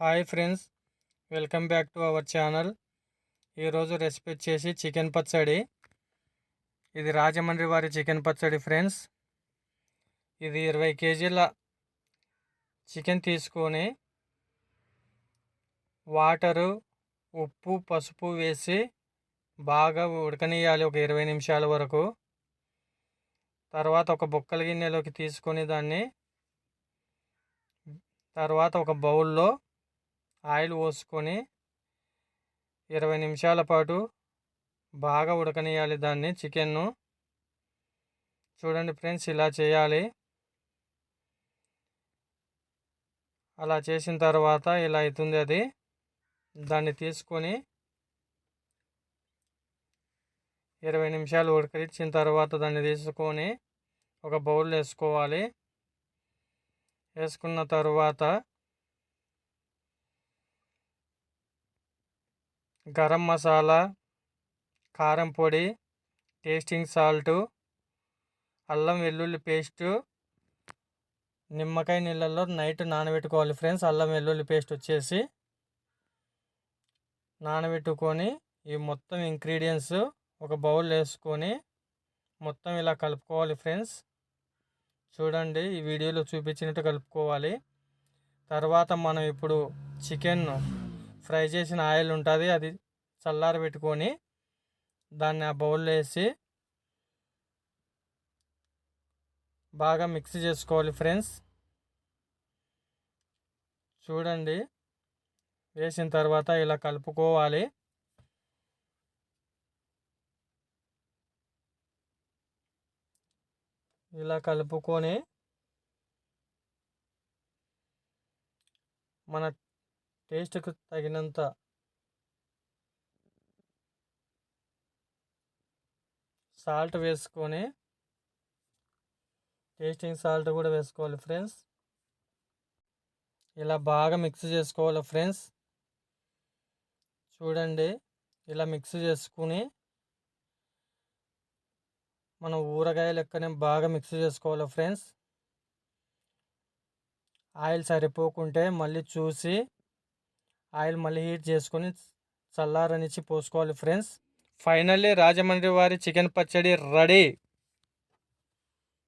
Hi friends welcome back to our channel. ఈరోజు recipe వచ్చేసి chicken పచ్చడి. ఇది రాజమండ్రి వారి చికెన్ పచ్చడి ఫ్రెండ్స్. ఇది ఇరవై కేజీల చికెన్ తీసుకొని వాటరు ఉప్పు పసుపు వేసి బాగా ఉడకనియాలి ఒక ఇరవై నిమిషాల వరకు. తర్వాత ఒక బొక్కల గిన్నెలోకి తీసుకొని దాన్ని తర్వాత ఒక బౌల్లో ఆయిల్ పోసుకొని ఇరవై నిమిషాల పాటు బాగా ఉడకనియాలి దాన్ని చికెన్ను. చూడండి ఫ్రెండ్స్ ఇలా చేయాలి. అలా చేసిన తర్వాత ఇలా అవుతుంది అది. దాన్ని తీసుకొని ఇరవై నిమిషాలు ఉడకరించిన తర్వాత దాన్ని తీసుకొని ఒక బౌల్ వేసుకోవాలి. వేసుకున్న తర్వాత గరం మసాలా కారం పొడి టేస్టింగ్ సాల్టు అల్లం వెల్లుల్లి పేస్టు నిమ్మకాయ నీళ్ళల్లో నైట్ నానబెట్టుకోవాలి ఫ్రెండ్స్. అల్లం వెల్లుల్లి పేస్ట్ వచ్చేసి నానబెట్టుకొని ఈ మొత్తం ఇంగ్రీడియంట్స్ ఒక బౌల్ వేసుకొని మొత్తం ఇలా కలుపుకోవాలి ఫ్రెండ్స్. చూడండి ఈ వీడియోలో చూపించినట్టు కలుపుకోవాలి. తర్వాత మనం ఇప్పుడు చికెన్ ఫ్రై చేసిన ఆయిల్ ఉంటుంది అది చల్లారబెట్టుకొని దాన్ని ఆ బౌల్లో వేసి బాగా మిక్స్ చేసుకోవాలి ఫ్రెండ్స్ చూడండి వేసిన తర్వాత ఇలా కలుపుకోవాలి. ఇలా కలుపుకొని మన టేస్ట్కు తగినంత సాల్ట్ వేసుకొని టేస్టింగ్ సాల్ట్ కూడా వేసుకోవాలి ఫ్రెండ్స్. ఇలా బాగా మిక్స్ చేసుకోవాలి ఫ్రెండ్స్. చూడండి ఇలా మిక్స్ చేసుకుని మనం ఊరగాయ లెక్కనే బాగా మిక్స్ చేసుకోవాలి ఫ్రెండ్స్. ఆయిల్ సరిపోకుంటే మళ్ళీ చూసి ఆయిల్ మళ్ళీ హీట్ చేసుకొని చల్లారనిచ్చి పోసుకోవాలి ఫ్రెండ్స్. ఫైనల్లీ రాజమండ్రి వారి చికెన్ పచ్చడి రెడీ.